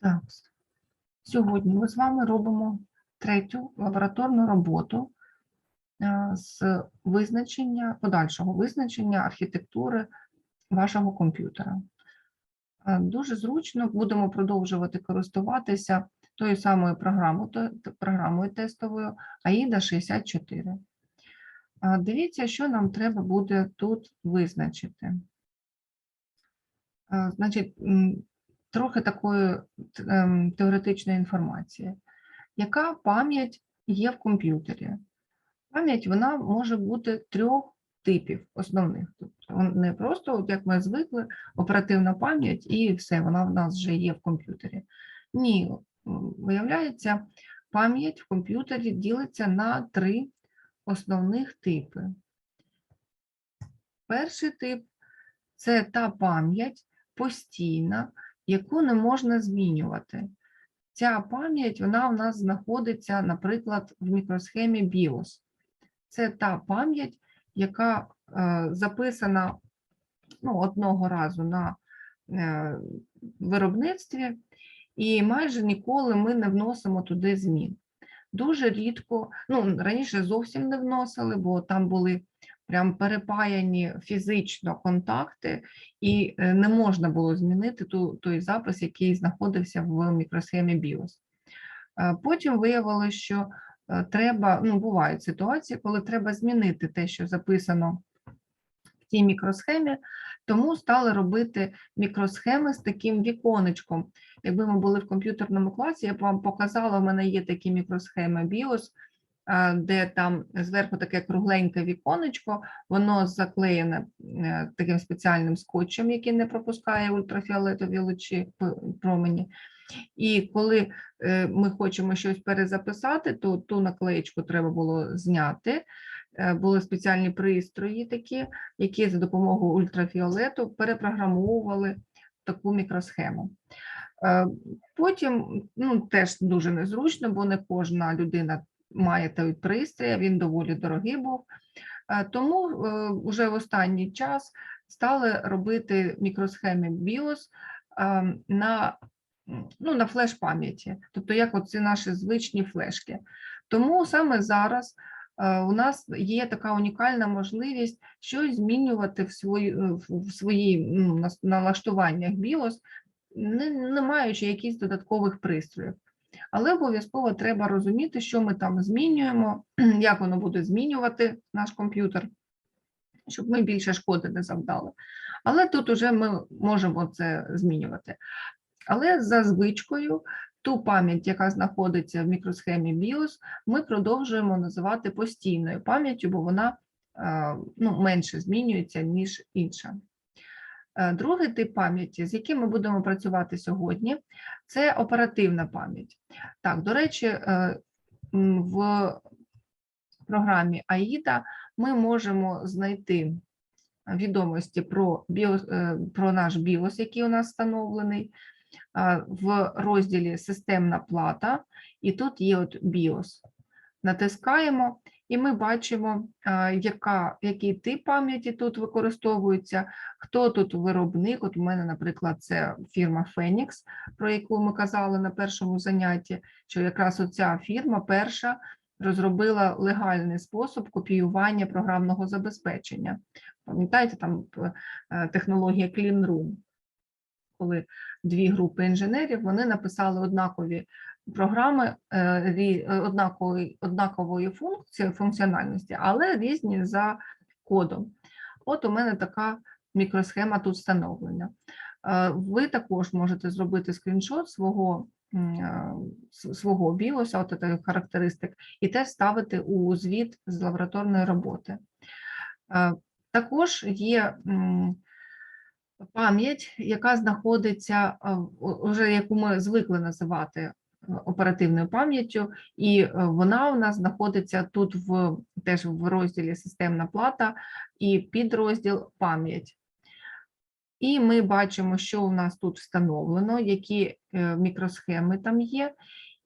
Так, сьогодні ми з вами робимо третю лабораторну роботу е, з визначення, подальшого визначення архітектури вашого комп'ютера. Е, Дуже зручно будемо продовжувати користуватися тою самою програмою, програмою тестовою AIDA 64. Е, Дивіться, що нам треба буде тут визначити. Значить, трохи такої ем, теоретичної інформації. Яка пам'ять є в комп'ютері? Пам'ять вона може бути трьох типів основних. Тобто не просто, от як ми звикли, оперативна пам'ять і все, вона в нас вже є в комп'ютері. Ні, виявляється, пам'ять в комп'ютері ділиться на три основних типи. Перший тип це та пам'ять постійна, яку не можна змінювати. Ця пам'ять вона в нас знаходиться, наприклад, в мікросхемі BIOS. Це та пам'ять, яка е, записана ну, одного разу на е, виробництві, і майже ніколи ми не вносимо туди змін. Дуже рідко, ну раніше зовсім не вносили, бо там були прям перепаяні фізично контакти, і е, не можна було змінити ту, той запис, який знаходився в мікросхемі BIOS. Е, Потім виявилося, що е, треба, ну, бувають ситуації, коли треба змінити те, що записано в тій мікросхемі, тому стали робити мікросхеми з таким віконечком. Якби ми були в комп'ютерному класі, я б вам показала, в мене є такі мікросхеми BIOS, де там зверху таке кругленьке віконечко, воно заклеєне е, таким спеціальним скотчем, який не пропускає ультрафіолетові лучі промені. І коли е, ми хочемо щось перезаписати, то ту наклеєчку треба було зняти. Е, Були спеціальні пристрої такі, які за допомогою ультрафіолету перепрограмовували таку мікросхему. Е, Потім ну, теж дуже незручно, бо не кожна людина має той пристрій, він доволі дорогий був. Е, Тому е, вже в останній час стали робити мікросхеми BIOS е, на, ну, на флеш-пам'яті, тобто як оці наші звичні флешки. Тому саме зараз е, у нас є така унікальна можливість щось змінювати в свої, в свої ну, налаштуваннях BIOS, не, не маючи якихось додаткових пристроїв. Але обов'язково треба розуміти, що ми там змінюємо, як воно буде змінювати наш комп'ютер, щоб ми більше шкоди не завдали. Але тут уже ми можемо це змінювати. Але за звичкою ту пам'ять, яка знаходиться в мікросхемі BIOS, ми продовжуємо називати постійною пам'яттю, бо вона е, ну, менше змінюється, ніж інша. Е, Другий тип пам'яті, з яким ми будемо працювати сьогодні, це оперативна пам'ять. Так, до речі, е, в програмі AIDA ми можемо знайти відомості про, біос, е, про наш BIOS, який у нас встановлений, в розділі Системна плата, і тут є от BIOS. Натискаємо, і ми бачимо, яка, який тип пам'яті тут використовується, хто тут виробник. От у мене, наприклад, це фірма Phoenix, про яку ми казали на першому занятті, що якраз оця фірма перша розробила легальний спосіб копіювання програмного забезпечення. Пам'ятаєте, там е, технологія Clean Room, коли дві групи інженерів вони написали однакові програми е, е, однакової, однакової функції, функціональності, але різні за кодом. От у мене така мікросхема тут встановлена. Е, Ви також можете зробити скріншот свого, свого біоса, от таких характеристик, і теж ставити у звіт з лабораторної роботи. Також є пам'ять, яка знаходиться е, в- уже яку ми звикли називати оперативною пам'яттю, і е, вона у нас знаходиться тут в теж в розділі Системна плата і підрозділ пам'ять. І ми бачимо, що у нас тут встановлено, які е, мікросхеми там є,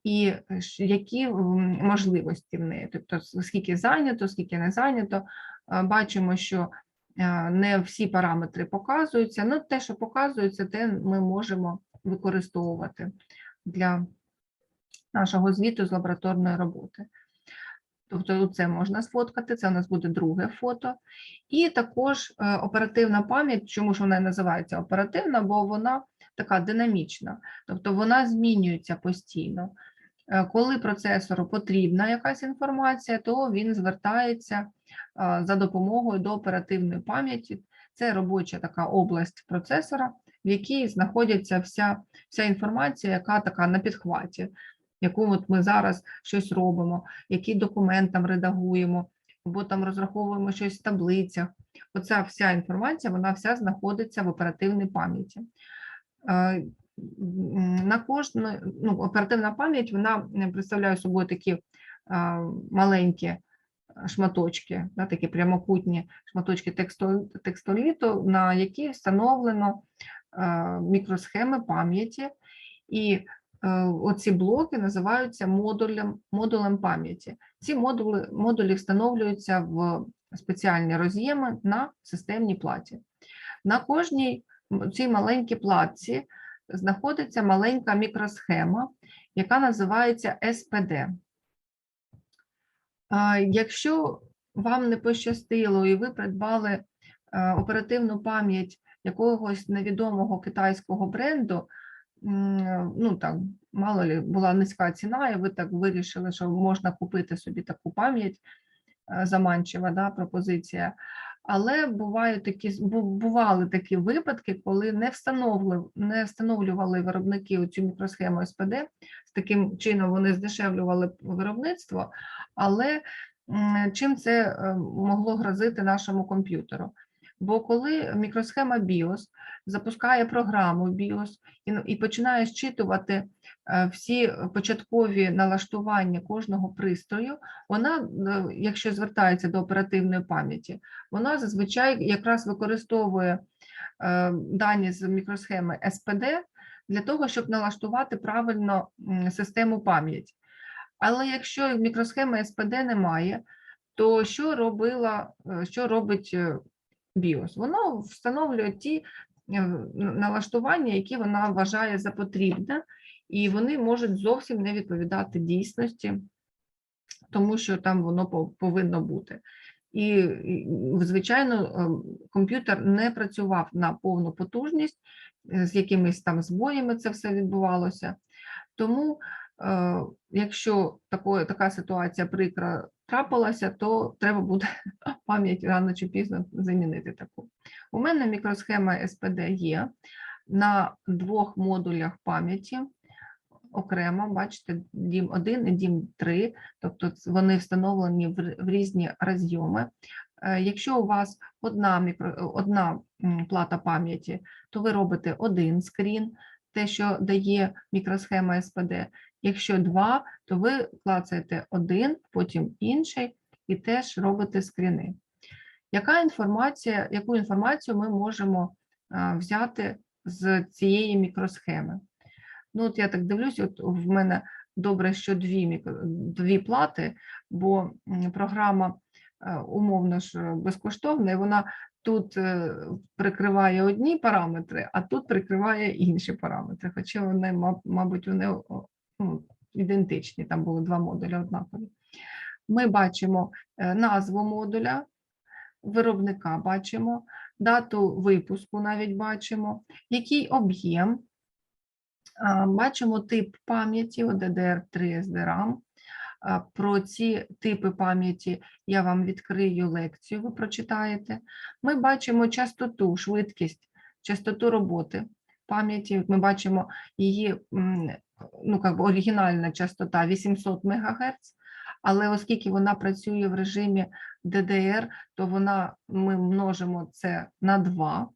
і е, які можливості в неї. Тобто, скільки зайнято, скільки не зайнято. Бачимо, що не всі параметри показуються. Ну, те, що показується, те ми можемо використовувати для нашого звіту з лабораторної роботи. Тобто це можна сфоткати, це у нас буде друге фото. І також е, оперативна пам'ять, чому ж вона називається оперативна, бо вона така динамічна, тобто вона змінюється постійно. Е, Коли процесору потрібна якась інформація, то він звертається е, за допомогою до оперативної пам'яті. Це робоча така область процесора, в якій знаходиться вся, вся інформація, яка така на підхваті, яку от ми зараз щось робимо, який документ там редагуємо, або там розраховуємо щось в таблицях. Оця вся інформація, вона вся знаходиться в оперативній пам'яті. Е, На кожну ну, оперативна пам'ять вона е, представляє собою такі е, маленькі шматочки, да, такі прямокутні шматочки текстоліту, на які встановлено мікросхеми пам'яті. І оці блоки називаються модулем, модулем пам'яті. Ці модули, модулі встановлюються в спеціальні роз'єми на системній платі. На кожній цій маленькій платці знаходиться маленька мікросхема, яка називається. А, Якщо вам не пощастило і ви придбали е, оперативну пам'ять якогось невідомого китайського бренду, ну так, мало ли, була низька ціна, і ви так вирішили, що можна купити собі таку пам'ять, е, заманчива да, пропозиція. Але бувають такі, бували такі випадки, коли не не встановлювали виробники цю мікросхему СПД, з таким чином вони здешевлювали виробництво, але чим це е, могло грозити нашому комп'ютеру? Бо коли мікросхема BIOS запускає програму BIOS і, і починає зчитувати е, всі початкові налаштування кожного пристрою, вона, е, якщо звертається до оперативної пам'яті, вона зазвичай якраз використовує е, дані з мікросхеми SPD для того, щоб налаштувати правильно систему пам'яті. Але якщо мікросхеми SPD немає, то що робила, що робить BIOS? Воно встановлює ті е, налаштування, які вона вважає за потрібне, і вони можуть зовсім не відповідати дійсності, тому що там воно повинно бути. І, звичайно, е, комп'ютер не працював на повну потужність, е, з якимись там збоями це все відбувалося. Тому, якщо такої, така ситуація прикра трапилася, то треба буде пам'ять рано чи пізно замінити таку. У мене мікросхема SPD є на двох модулях пам'яті окремо, бачите, дім 1 і дім 3, тобто вони встановлені в в різні розйоми. Е, Якщо у вас одна, мікро, одна плата пам'яті, то ви робите один скрін, те, що дає мікросхема SPD. Якщо два, то ви клацаєте один, потім інший і теж робите скріни. Яка інформація, яку інформацію ми можемо взяти з цієї мікросхеми? Ну, от я так дивлюсь, от в мене добре, що дві, дві плати, бо програма е, умовно ж е, безкоштовна, і вона тут е, прикриває одні параметри, а тут прикриває інші параметри. Хоча вони, мабуть, вони ну, ідентичні, там були два модулі однакові. Ми бачимо е, назву модуля, виробника бачимо, дату випуску навіть бачимо, який об'єм, Бачимо тип пам'яті DDR3 SDRAM. Про ці типи пам'яті я вам відкрию лекцію, ви прочитаєте. Ми бачимо частоту, швидкість, частоту роботи пам'яті. Ми бачимо її ну, как би оригінальна частота 800 МГц, але оскільки вона працює в режимі DDR, то вона, ми множимо це на 2.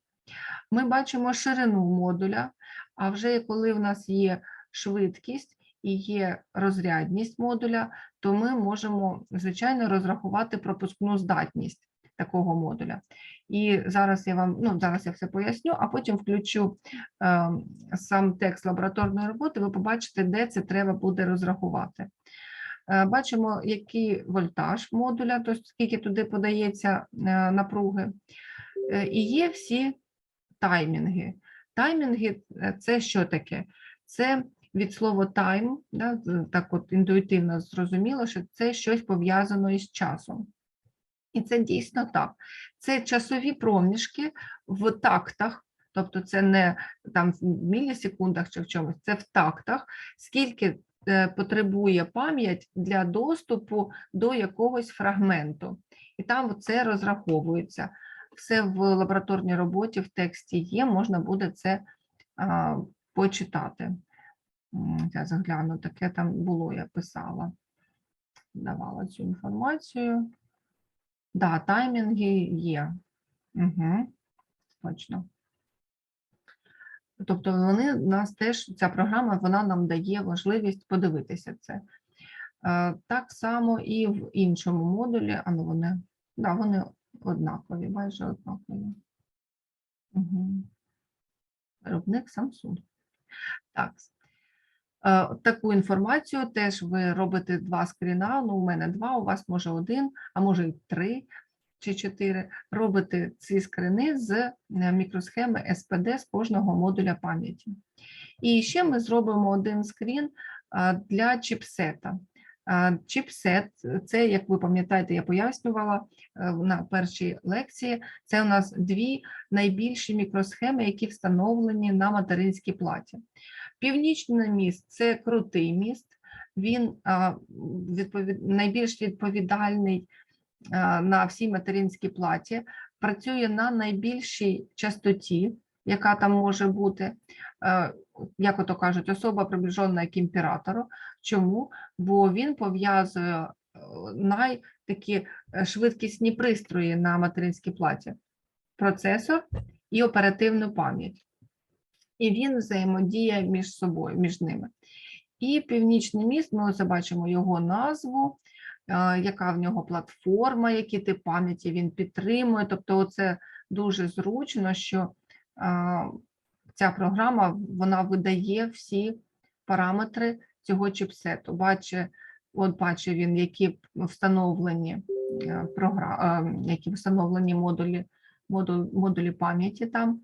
Ми бачимо ширину модуля, а вже коли в нас є швидкість і є розрядність модуля, то ми можемо, звичайно, розрахувати пропускну здатність такого модуля. І зараз я вам ну зараз я все поясню, а потім включу е, сам текст лабораторної роботи. Ви побачите, де це треба буде розрахувати. Е, бачимо, який вольтаж модуля, тобто скільки туди подається е, напруги. Е, і є всі таймінги. Таймінги е, це що таке? Це від слова time, да, так от інтуїтивно зрозуміло, що це щось пов'язано із часом. І це дійсно так. Це часові проміжки в тактах, тобто це не там в мілісекундах чи в чомусь, це в тактах, скільки е, потребує пам'ять для доступу до якогось фрагменту. І там це розраховується. Все в лабораторній роботі, в тексті є, можна буде це а, почитати. Я загляну, таке там було, я писала, давала цю інформацію. Да, таймінги є. Угу. Точно. Тобто вони нас теж, ця програма вона нам дає можливість подивитися це. Е, Так само і в іншому модулі, а ну вони, да, вони однакові, майже однакові. Угу. Виробник Samsung. Так. Е, Таку інформацію теж ви робите два скріна. Ну, у мене два, у вас може один, а може і три чи чотири. Робите ці скрини з е, мікросхеми СПД з кожного модуля пам'яті. І ще ми зробимо один скрін для чіпсета. Чіпсет це, як ви пам'ятаєте, я пояснювала е, на першій лекції. Це у нас дві найбільші мікросхеми, які встановлені на материнській платі. Північний міст це крутий міст, він відповід... найбільш відповідальний на всій материнській платі, працює на найбільшій частоті, яка там може бути, як ото кажуть, особа приближена к імператору. Чому? Бо він пов'язує най такі е, швидкісні пристрої на материнській платі: процесор і оперативну пам'ять. І він взаємодіє між собою, між ними. І північний міст, ми ось бачимо його назву, е, яка в нього платформа, які тип пам'яті він підтримує. Тобто, це дуже зручно, що ця програма вона видає всі параметри цього чіпсету. Бачить, от бачить він, які встановлені е, е, які встановлені модулі, модулі пам'яті там.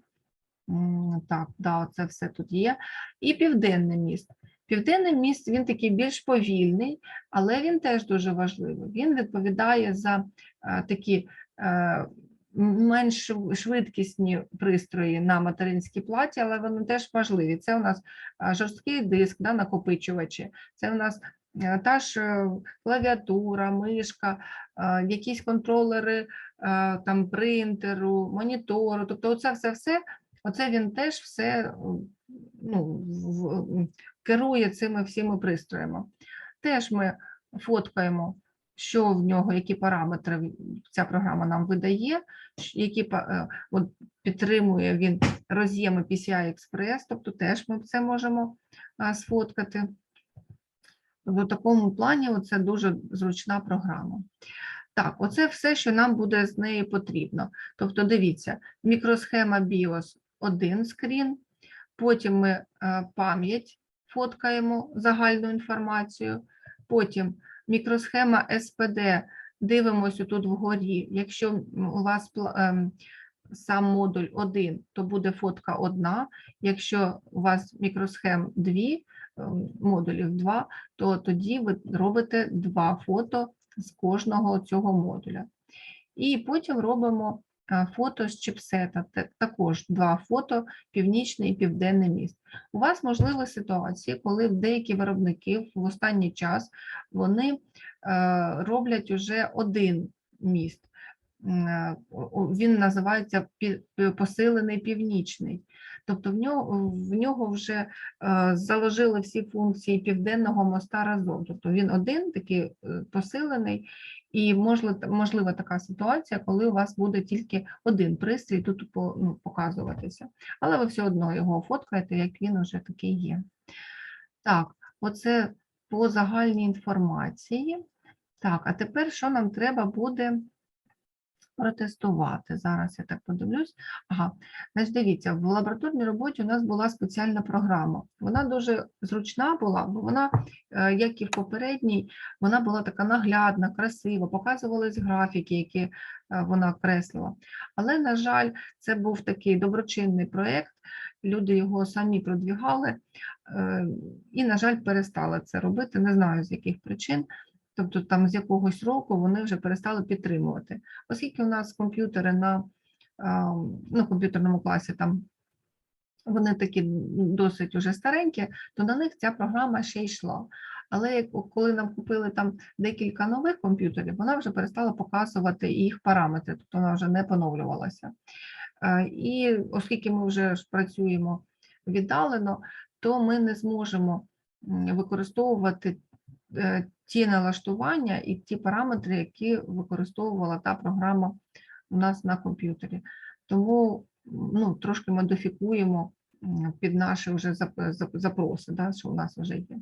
Так, да, це все тут є. І південний міст. Південний міст він такий більш повільний, але він теж дуже важливий. Він відповідає за е, такі е, менш швидкісні пристрої на материнській платі, але вони теж важливі. Це у нас е, жорсткий диск, да, накопичувачі, це у нас та ж клавіатура, мишка, якісь контролери там принтеру, монітору. Тобто, оце все все. Оце він теж все е, ну, керує цими всіми пристроями. Теж ми фоткаємо, що в нього, які параметри ця програма нам видає, які е, от, підтримує він роз'єми PCI Express, тобто теж ми це можемо а, сфоткати. В такому плані це дуже зручна програма. Так, оце все, що нам буде з неї потрібно. Тобто, дивіться, мікросхема BIOS один скрін, потім ми е, пам'ять фоткаємо загальну інформацію, потім мікросхема SPD, дивимося тут вгорі. Якщо у вас ем, сам модуль один, то буде фотка одна. Якщо у вас мікросхем дві, ем, модулів два, то тоді ви робите два фото з кожного цього модуля. І потім робимо фото з чіпсета, також два фото, північний і південний міст. У вас можливі ситуації, коли деякі виробники в останній час вони е, роблять уже один міст. Е, Він називається посилений північний. Тобто в нього, в нього вже е, заложили всі функції південного моста разом. Тобто він один такий е, посилений, і можлива така ситуація, коли у вас буде тільки один пристрій тут ну, показуватися. Але ви все одно його фоткаєте, як він вже такий є. Так, оце по загальній інформації. Так, а тепер що нам треба буде протестувати? Зараз я так подивлюсь. Ага, значить, дивіться, в лабораторній роботі у нас була спеціальна програма. Вона дуже зручна була, бо вона, е, як і в попередній, вона була така наглядна, красива, показувались графіки, які е, вона креслила. Але, на жаль, це був такий доброчинний проєкт, люди його самі продвігали е, і, на жаль, перестали це робити. Не знаю з яких причин. Тобто там з якогось року вони вже перестали підтримувати. Оскільки у нас комп'ютери на а, ну, комп'ютерному класі там вони такі досить уже старенькі, то на них ця програма ще йшла. Але коли нам купили там декілька нових комп'ютерів, вона вже перестала показувати їх параметри, тобто вона вже не поновлювалася. І оскільки ми вже працюємо віддалено, то ми не зможемо використовувати е, ті налаштування і ті параметри, які використовувала та програма у нас на комп'ютері. Тому ну, трошки модифікуємо під наші вже зап- зап- запроси, да, що у нас вже є.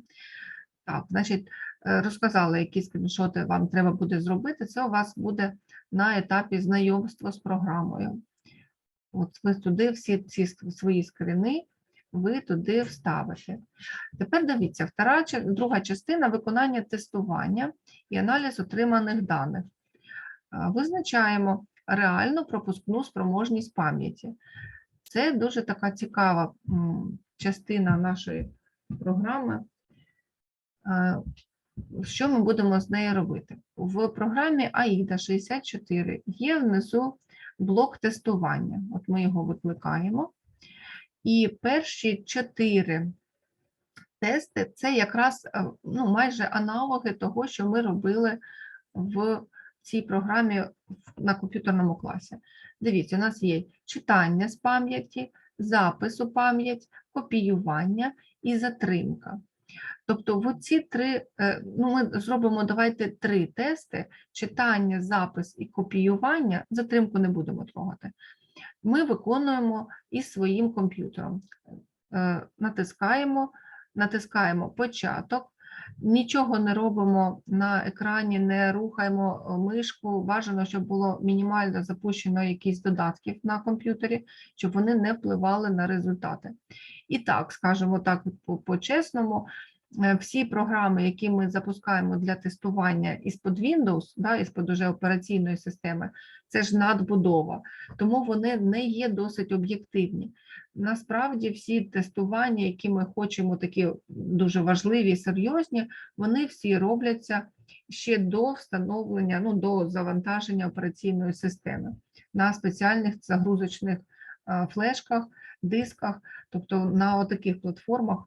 Так, значить, е, розказала, які скріншоти вам треба буде зробити. Це у вас буде на етапі знайомства з програмою. От ви туди всі ці свої скрини ви туди вставите. Тепер дивіться, втора, друга частина виконання тестування і аналіз отриманих даних. Визначаємо реальну пропускну спроможність пам'яті. Це дуже така цікава частина нашої програми. Що ми будемо з нею робити? В програмі AIDA 64 є внизу блок тестування. От ми його викликаємо. І перші чотири тести це якраз е, ну, майже аналоги того, що ми робили в цій програмі на комп'ютерному класі. Дивіться, у нас є читання з пам'яті, запис у пам'ять, копіювання і затримка. Тобто, в ці три, е, ну ми зробимо давайте три тести: читання, запис і копіювання. Затримку не будемо трогати. Ми виконуємо із своїм комп'ютером. Е, Натискаємо, натискаємо початок. Нічого не робимо на екрані, не рухаємо е, мишку. Бажано, щоб було мінімально запущено якісь додатків на комп'ютері, щоб вони не впливали на результати. І так, скажімо так, по- по-чесному, е, всі програми, які ми запускаємо для тестування із-под Windows, да, із-под уже операційної системи, це ж надбудова, тому вони не є досить об'єктивні. Насправді, всі тестування, які ми хочемо, такі дуже важливі серйозні, вони всі робляться ще до встановлення, ну до завантаження операційної системи на спеціальних загрузочних е, флешках, дисках, тобто на таких платформах,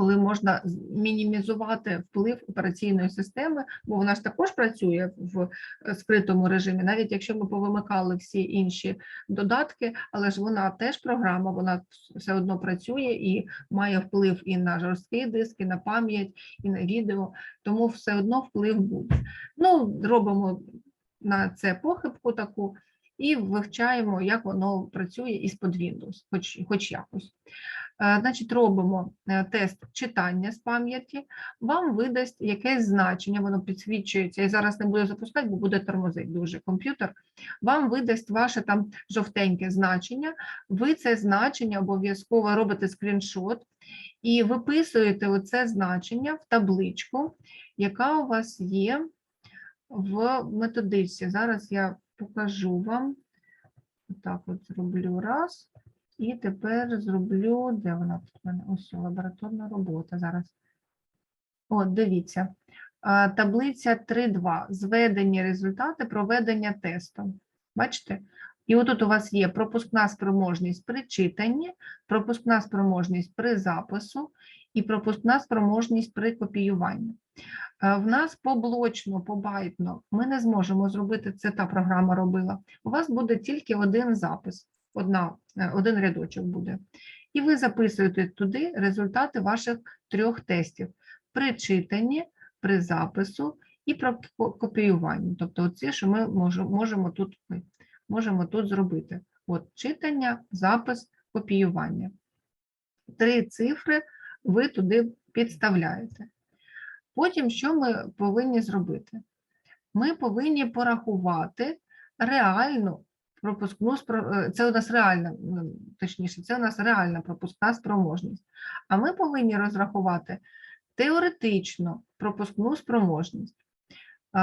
коли можна мінімізувати вплив операційної системи, бо вона ж також працює в е, скритому режимі, навіть якщо ми повимикали всі інші додатки, але ж вона теж програма, вона все одно працює і має вплив і на жорсткий диск, і на пам'ять, і на відео, тому все одно вплив буде. Ну, робимо на це похибку таку і вивчаємо, як воно працює із-под Windows, хоч, хоч якось. Е, Значить, робимо е, тест читання з пам'яті, вам видасть якесь значення, воно підсвічується. Я зараз не буду запускати, бо буде тормозити дуже комп'ютер. Вам видасть ваше там жовтеньке значення. Ви це значення обов'язково робите скріншот і виписуєте оце значення в табличку, яка у вас є в методичці. Зараз я покажу вам. Так, от зроблю раз. І тепер зроблю, де вона тут в мене? Ось лабораторна робота зараз. От, дивіться. Таблиця 3.2. Зведені результати проведення тесту. Бачите? І отут у вас є пропускна спроможність при читанні, пропускна спроможність при запису і пропускна спроможність при копіюванні. В нас поблочно, побайтно ми не зможемо зробити, це та програма робила. У вас буде тільки один запис, одна, е, один рядочок буде. І ви записуєте туди результати ваших трьох тестів при читанні, при запису і при копіюванні. Тобто оці, що ми можемо, тут, ой, можемо тут зробити. От читання, запис, копіювання. Три цифри ви туди підставляєте. Потім що ми повинні зробити? Ми повинні порахувати реальну пропускну е, це у нас реальна, точніше, це у нас реальна пропускна спроможність. А ми повинні розрахувати теоретично пропускну спроможність.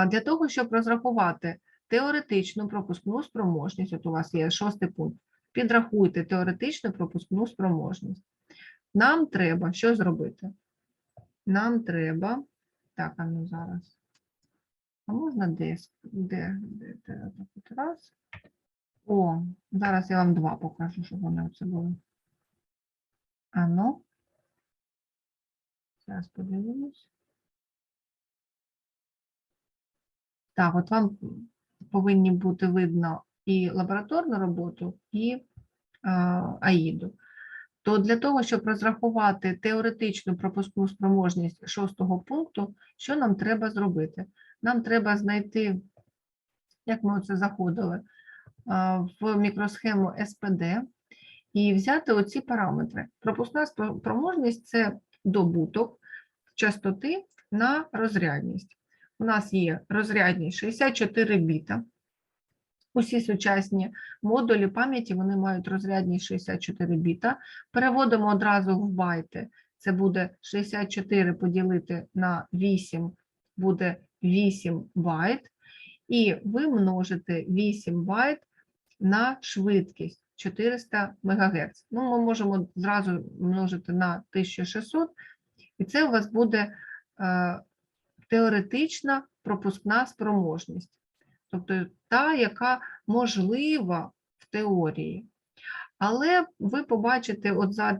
Для того, щоб розрахувати теоретичну пропускну спроможність. От у вас є шостий пункт. Підрахуйте теоретичну пропускну спроможність. Нам треба що зробити? Нам треба. Так, а ну зараз. А можна десь? Де? де, де раз. О, зараз я вам два покажу, щоб вони оце були. А ну. Зараз подивимось. Так, от вам повинні бути видно і лабораторну роботу, і АІДу. То для того, щоб розрахувати теоретичну пропускну спроможність шостого пункту, що нам треба зробити? Нам треба знайти, як ми оце заходили, в мікросхему СПД і взяти оці параметри. Пропускна спро- спроможність це добуток частоти на розрядність. У нас є розрядність 64 біта. Усі сучасні модулі пам'яті вони мають розрядність 64 біта. Переводимо одразу в байти. Це буде 64 поділити на 8, буде 8 байт. І ви множите 8 байт на швидкість 400 МГц. Ну, ми можемо зразу множити на 1600, і це у вас буде е, теоретична пропускна спроможність, тобто та, яка можлива в теорії. Але ви побачите от за,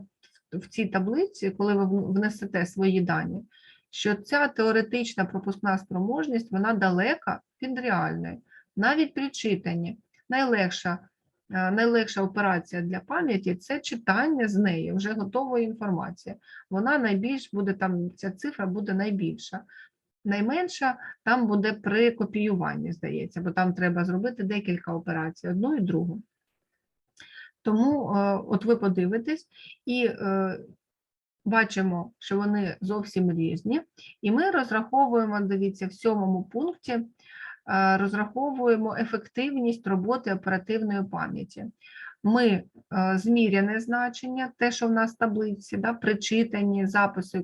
в цій таблиці, коли ви внесете свої дані, що ця теоретична пропускна спроможність вона далека від реальної. Навіть при читанні найлегша, е, найлегша операція для пам'яті це читання з неї, вже готової інформації. Вона найбільш буде там, ця цифра буде найбільша. Найменша там буде при копіюванні, здається, бо там треба зробити декілька операцій, одну і другу. Тому е, от ви подивитесь і е, бачимо, що вони зовсім різні. І ми розраховуємо, дивіться, в сьомому пункті розраховуємо ефективність роботи оперативної пам'яті. Ми е, зміряне значення, те, що в нас в таблиці, да, при читанні, запису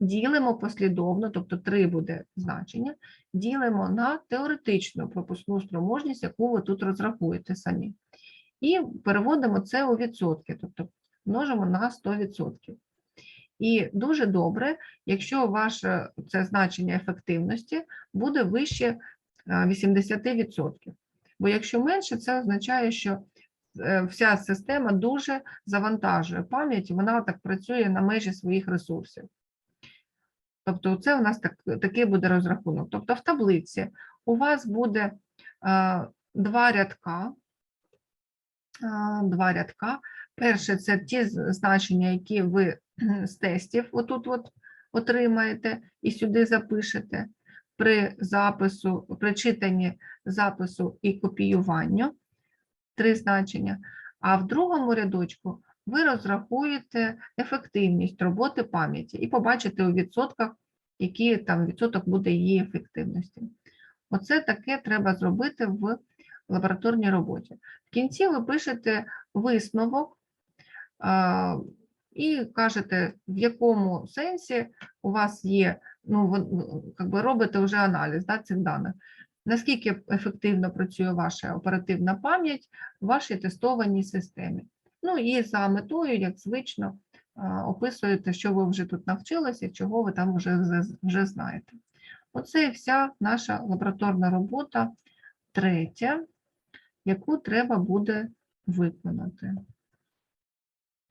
ділимо послідовно, тобто 3 буде значення, ділимо на теоретичну пропускну спроможність, яку ви тут розрахуєте самі. І переводимо це у відсотки, тобто множимо на 100%. І дуже добре, якщо ваше це значення ефективності буде вище е, 80%. Бо якщо менше, це означає, що е, вся система дуже завантажує пам'ять, вона так працює на межі своїх ресурсів. Тобто, це у нас так, такий буде розрахунок. Тобто, в таблиці у вас буде е, два рядка. е, Два рядка. Перше це ті значення, які ви з тестів отут от отримаєте і сюди запишете при запису, при читанні запису і копіюванню. Три значення. А в другому рядочку ви розрахуєте ефективність роботи пам'яті і побачите у відсотках, який там відсоток буде її ефективності. Оце таке треба зробити в лабораторній роботі. В кінці ви пишете висновок і кажете, в якому сенсі у вас є, ну, ви, ви, как би робите вже аналіз да, цих даних. Наскільки ефективно працює ваша оперативна пам'ять в вашій тестованій системі. Ну і за метою, як звично, описуєте, що ви вже тут навчилися, чого ви там вже, вже- знаєте. Оце вся наша лабораторна робота, третя, яку треба буде виконати.